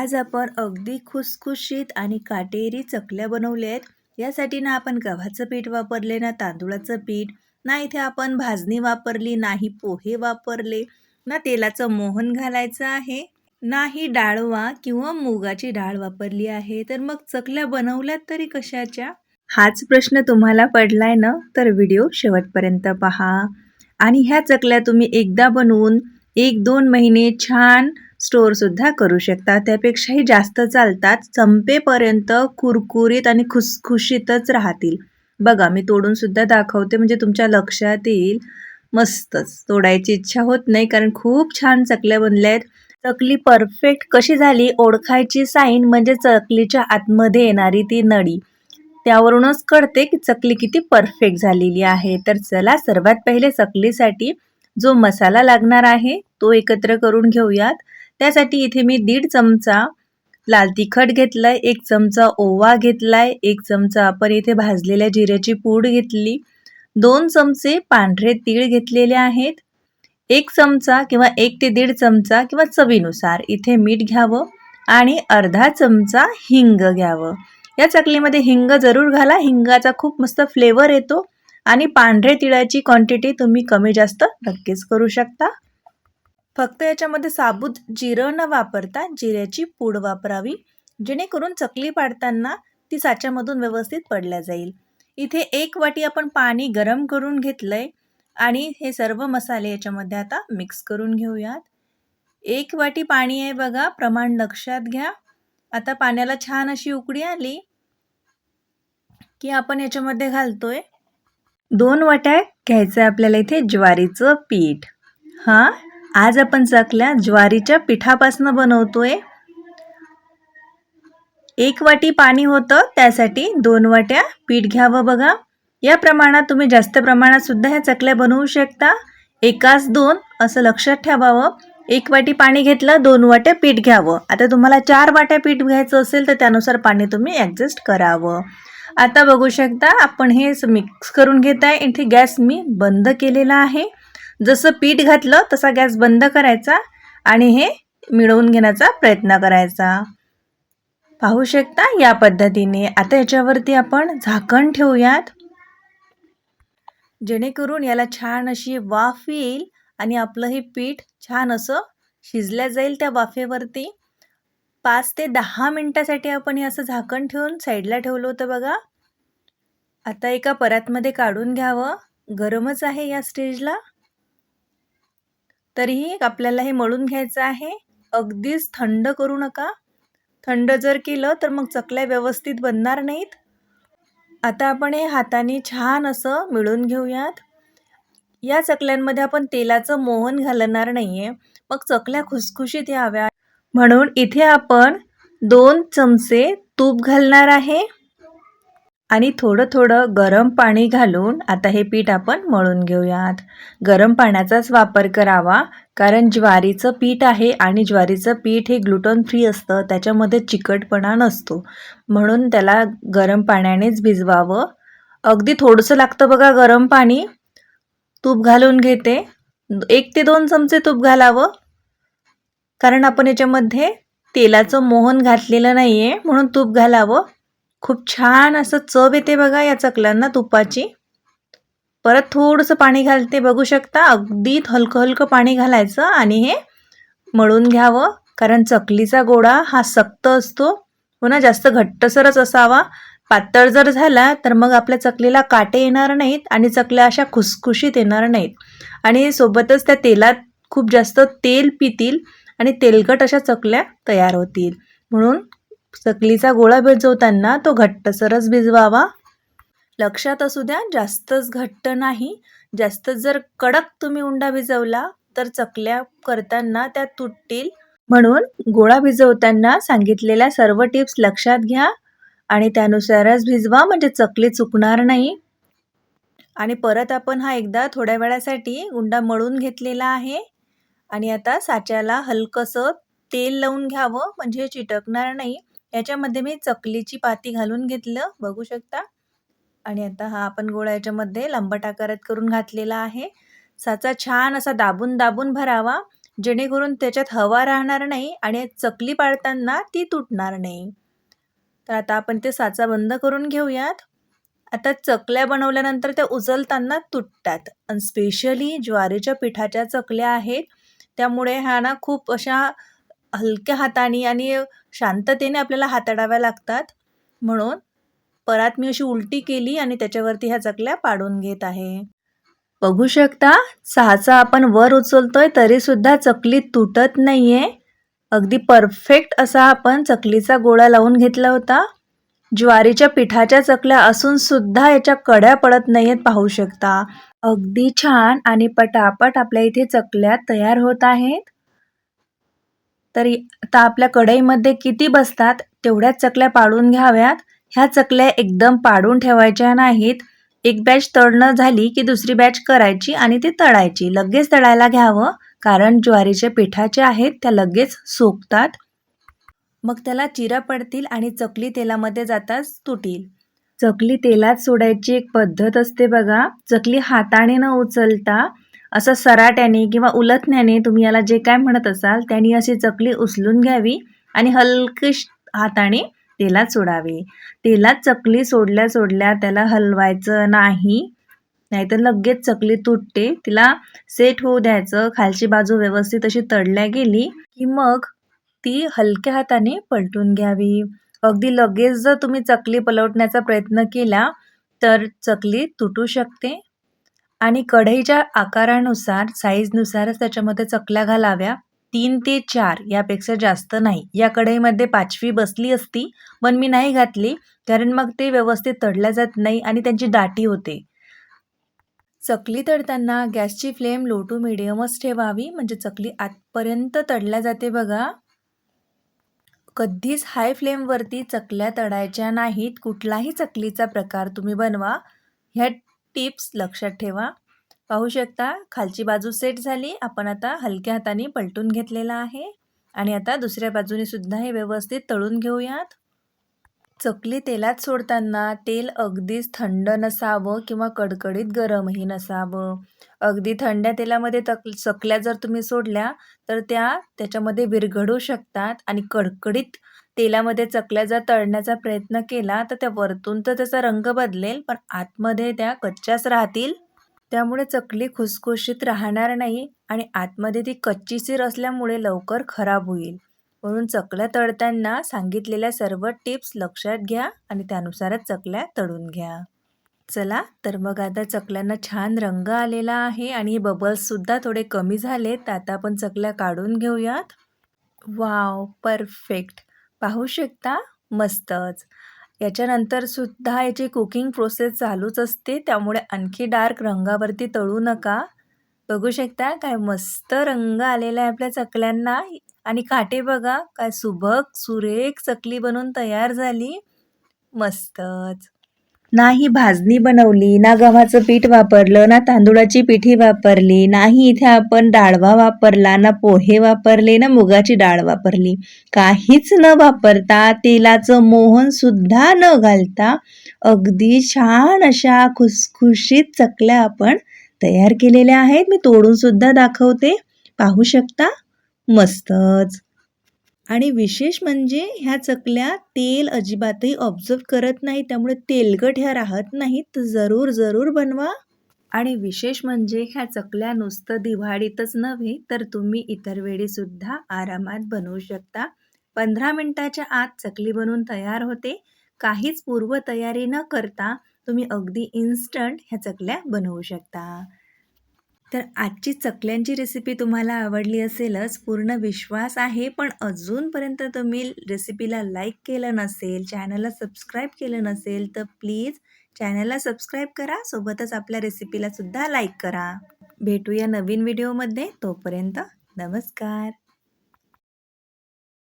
आज आपण अगदी खुसखुशीत आणि काटेरी चकल्या बनवल्या आहेत. यासाठी ना आपण गव्हाचं पीठ वापरले ना तांदूळाचं पीठ ना इथे आपण भाजणी वापरली नाही पोहे वापरले ना तेलाचं मोहन घालायचं आहे नाही डाळवा किंवा मुगाची डाळ वापरली आहे. तर मग चकल्या बनवल्यात तरी कशाच्या? हाच प्रश्न तुम्हाला पडलाय ना? तर व्हिडिओ शेवटपर्यंत पहा. आणि ह्या चकल्या तुम्ही एकदा बनवून एक दोन महिने छान स्टोअरसुद्धा करू शकता. त्यापेक्षाही जास्त चालतात संपेपर्यंत कुरकुरीत आणि खुसखुशीतच राहतील. बघा मी तोडून सुद्धा दाखवते म्हणजे तुमच्या लक्षात येईल. मस्तच. तोडायची इच्छा होत नाही कारण खूप छान चकल्या बनल्या आहेत. चकली परफेक्ट कशी झाली? ओळखायची साईन म्हणजे चकलीच्या आतमध्ये येणारी ती नळी. त्यावरूनच कळते की चकली किती परफेक्ट झालेली आहे. तर चला सर्वात पहिले चकलीसाठी जो मसाला लागणार आहे तो एकत्र करून घेऊयात. त्यासाठी इथे मी दीड चमचा लाल तिखट घेतलाय एक चमचा ओवा घेतलाय एक चमचा आपण इथे भाजलेल्या जिऱ्याची पूड घेतली. दोन चमचे पांढरे तीळ घेतलेले आहेत. एक चमचा किंवा एक ते दीड चमचा किंवा चवीनुसार इथे मीठ घ्यावं आणि अर्धा चमचा हिंग घ्यावं. या चकलीमध्ये हिंग जरूर घाला हिंगाचा खूप मस्त फ्लेवर येतो आणि पांढरे तिळाची क्वांटिटी तुम्ही कमी जास्त नक्कीच करू शकता. फक्त याच्यामध्ये साबूत जिरं न वापरता जिऱ्याची पूड वापरावी जेणेकरून चकली पाडताना ती साच्यामधून व्यवस्थित पडल्या जाईल. इथे एक वाटी आपण पाणी गरम करून घेतलंय आणि हे सर्व मसाले याच्यामध्ये आता मिक्स करून घेऊयात. एक वाटी पाणी आहे बघा प्रमाण लक्षात घ्या. आता पाण्याला छान अशी उकडी आली की आपण याच्यामध्ये घालतोय. दोन वाट्या घ्यायचं आपल्याला इथे ज्वारीचं पीठ. हां? आज आपण चकल्या ज्वारीच्या पिठापासून बनवतोय. एक वाटी पाणी होतं त्यासाठी दोन वाट्या पीठ घ्यावं बघा. या प्रमाणात तुम्ही जास्त प्रमाणात सुद्धा ह्या चकल्या बनवू शकता. एकाच दोन असं लक्षात ठेवावं. एक वाटी पाणी घेतलं दोन वाट्या पीठ घ्यावं. आता तुम्हाला चार वाट्या पीठ घ्यायचं असेल तर त्यानुसार पाणी तुम्ही ॲडजस्ट करावं. आता बघू शकता आपण हे मिक्स करून घेत आहे इथे गॅस मी बंद केलेला आहे. जसं पीठ घातलं तसा गॅस बंद करायचा आणि हे मिळवून घेण्याचा प्रयत्न करायचा. पाहू शकता या पद्धतीने. आता याच्यावरती आपण झाकण ठेवूयात. जेणेकरून याला छान अशी वाफ येईल आणि आपलं हे पीठ छान असं शिजल्या जाईल त्या वाफेवरती. पाच ते दहा मिनटासाठी आपण हे असं झाकण ठेवून साईडला ठेवलं होतं बघा. आता एका परातमध्ये काढून घ्यावं. गरमच आहे या स्टेजला. तरीही आपल्याला हे मळून घ्यायचं आहे. अगदीच थंड करू नका. थंड जर केलं तर मग चकल्या व्यवस्थित बनणार नाहीत. आता आपण हे हाताने छान असं मिळून घेऊयात. या चकल्यांमध्ये आपण तेलाचं मोहन घालणार नाही आहे मग चकल्या खुसखुशीत याव्या म्हणून इथे आपण दोन चमचे तूप घालणार आहे. आणि थोडं थोडं गरम पाणी घालून आता हे पीठ आपण मळून घेऊयात. गरम पाण्याचाच वापर करावा कारण ज्वारीचं पीठ आहे आणि ज्वारीचं पीठ हे ग्लुटन फ्री असतं त्याच्यामध्ये चिकटपणा नसतो. म्हणून त्याला गरम पाण्यानेच भिजवावं. अगदी थोडंसं लागतं बघा गरम पाणी. तूप घालून घेते. एक ते दोन चमचे तूप घालावं. कारण आपण याच्यामध्ये तेलाचं मोहन घातलेलं नाही आहे म्हणून तूप घालावं. खूप छान असं चव येते बघा या चकल्यांना तुपाची. परत थोडंसं पाणी घालते बघू शकता. अगदी हलकं हलकं पाणी घालायचं आणि हे मळून घ्यावं. कारण चकलीचा गोळा हा सक्त असतो. हो पुन्हा जास्त घट्टसरच असावा. पातळ जर झाला तर मग आपल्या चकलीला काटे येणार नाहीत आणि चकल्या अशा खुसखुशीत येणार नाहीत. आणि सोबतच त्या तेलात खूप जास्त तेल पितील आणि तेलकट अशा चकल्या तयार होतील. म्हणून चकलीचा गोळा भिजवताना तो घट्टसरच भिजवावा. लक्षात असू द्या जास्तच घट्ट नाही. जास्त जर कडक तुम्ही उंडा भिजवला तर चकल्या करताना त्या तुटतील. म्हणून गोळा भिजवताना सांगितलेल्या सर्व टिप्स लक्षात घ्या आणि त्यानुसारच भिजवा म्हणजे चकली चुकणार नाही. आणि परत आपण हा एकदा थोड्या वेळासाठी उंडा मळून घेतलेला आहे. आणि आता साच्याला हलकंसं तेल लावून घ्यावं म्हणजे चिटकणार नाही. याच्यामध्ये मी चकलीची पाती घालून घेतलं बघू शकता. आणि आता हा आपण गोळा याच्यामध्ये लंबट आकारात करून घातलेला आहे. साचा छान असा दाबून दाबून भरावा जेणेकरून त्याच्यात हवा राहणार नाही आणि चकली पाळताना ती तुटणार नाही. तर आता आपण ते साचा बंद करून घेऊयात. आता चकल्या बनवल्यानंतर त्या उचलताना तुटतात. आणि स्पेशली ज्वारीच्या पिठाच्या चकल्या आहेत. त्यामुळे ह्या ना खूप अशा हलक्या हाताने आणि शांततेने आपल्याला हाताळाव्या लागतात. म्हणून परात मी अशी उलटी केली आणि त्याच्यावरती ह्या चकल्या पाडून घेत आहे. बघू शकता सहाचा आपण वर उचलतोय तरीसुद्धा चकली तुटत नाही आहे अगदी परफेक्ट असा आपण चकलीचा गोळा लावून घेतला होता. ज्वारीच्या पिठाच्या चकल्या असून सुद्धा याच्या कड्या पडत नाही आहेत पाहू शकता. अगदी छान आणि पटापट आपल्या इथे चकल्या तयार होत आहेत. तर आता आपल्या कढईमध्ये किती बसतात तेवढ्याच चकल्या पाडून घ्याव्यात. ह्या चकल्या एकदम पाडून ठेवायच्या नाहीत. एक बॅच तळणं झाली की दुसरी बॅच करायची आणि ती तळायची. लगेच तळायला घ्यावं कारण ज्वारीच्या पिठाच्या आहेत त्या लगेच सोकतात. मग त्याला चिरा पडतील आणि चकली तेलामध्ये जाताच तुटील. चकली तेलात सोडायची एक पद्धत असते बघा. चकली हाताने न उचलता असं सराट्याने किंवा उलथण्याने तुम्ही याला जे काय म्हणत असाल त्यांनी अशी चकली उचलून घ्यावी आणि हलकी हाताने तेलात सोडावी. तेलात चकली सोडल्या सोडल्या त्याला हलवायचं नाही नाहीतर लगेच चकली तुटते. तिला सेट होऊ द्यायचं खालची बाजू व्यवस्थित अशी तळल्या गेली की मग ती हलक्या हाताने पलटून घ्यावी. अगदी लगेच जर तुम्ही चकली पलटण्याचा प्रयत्न केला तर चकली तुटू शकते. आणि कढईच्या आकारानुसार साईजनुसारच त्याच्यामध्ये चकल्या घालाव्या. तीन ते चार यापेक्षा जास्त नाही. या कढईमध्ये पाचवी बसली असती पण मी नाही घातली कारण मग ते व्यवस्थित तळल्या जात नाही आणि त्यांची दाटी होते. चकली तळताना गॅसची फ्लेम लो टू मिडियमच ठेवावी. म्हणजे चकली आतपर्यंत तळल्या जाते बघा. कधीच हाय फ्लेमवरती चकल्या तळायच्या नाहीत. कुठलाही चकलीचा प्रकार तुम्ही बनवा. ह्या टिप्स लक्षात ठेवा. पाहू शकता खालची बाजू सेट झाली. आपण आता हलक्या हाताने पलटून घेतलेला आहे. आणि आता दुसऱ्या बाजूने सुद्धा हे व्यवस्थित तळून घेऊयात. चकली तेलात सोडताना तेल अगदीच थंड नसावं किंवा कडकडीत गरमही नसावं. अगदी थंड्या तेलामध्ये तक चकल्या जर तुम्ही सोडल्या तर त्या त्याच्यामध्ये विरघडू शकतात आणि कडकडीत तेलामध्ये चकल्या जर तळण्याचा प्रयत्न केला तर त्या वरतून तर त्याचा रंग बदलेल पण आतमध्ये त्या कच्च्याच राहतील. त्यामुळे चकली खुसखुशीत राहणार नाही आणि आतमध्ये ती कच्चीसीर असल्यामुळे लवकर खराब होईल. म्हणून चकल्या तळताना सांगितलेल्या सर्व टिप्स लक्षात घ्या आणि त्यानुसारच चकल्या तळून घ्या. चला तर मग आता चकल्यांना छान रंग आलेला आहे आणि बबल्ससुद्धा थोडे कमी झाले तर आता आपण चकल्या काढून घेऊयात. वाव परफेक्ट पाहू शकता? मस्तच. याच्यानंतरसुद्धा याची कुकिंग प्रोसेस चालूच असते. त्यामुळे आणखी डार्क रंगावरती तळू नका. बघू शकता काय मस्त रंग आलेला आहे आपल्या चकल्यांना. आणि काटे बघा काय सुबक सुरेख चकली बनवून तयार झाली. मस्तच. नाही भाजणी बनवली ना गव्हाचं पीठ वापरलं ना तांदूळाची पिठी वापरली नाही इथे आपण डाळवा वापरला ना पोहे वापरले ना मुगाची डाळ वापरली. काहीच न वापरता तेलाचं मोहन सुद्धा न घालता अगदी छान अशा खुसखुशीत चकल्या आपण तयार केलेल्या आहेत. मी तोडून सुद्धा दाखवते. पाहू शकता? मस्तच. आणि विशेष म्हणजे ह्या चकल्या तेल अजिबातही ऑब्झर्व करत नाही त्यामुळे तेलकट ह्या राहत नाहीत. तर जरूर जरूर बनवा. आणि विशेष म्हणजे ह्या चकल्या नुसतं दिवाळीतच नव्हे तर तुम्ही इतर वेळीसुद्धा आरामात बनवू शकता. पंधरा मिनटाच्या आत चकली बनवून तयार होते. काहीच पूर्वतयारी न करता तुम्ही अगदी इन्स्टंट ह्या चकल्या बनवू शकता. तर आजची चकल्यांची रेसिपी तुम्हाला आवडली असेलच पूर्ण विश्वास आहे. पण अजूनपर्यंत तुम्ही रेसिपीला लाईक केलं नसेल चॅनलला सबस्क्राईब केलं नसेल तर प्लीज चॅनलला सबस्क्राईब करा. सोबतच आपल्या रेसिपीला सुद्धा लाईक करा. भेटूया नवीन व्हिडिओमध्ये तोपर्यंत नमस्कार.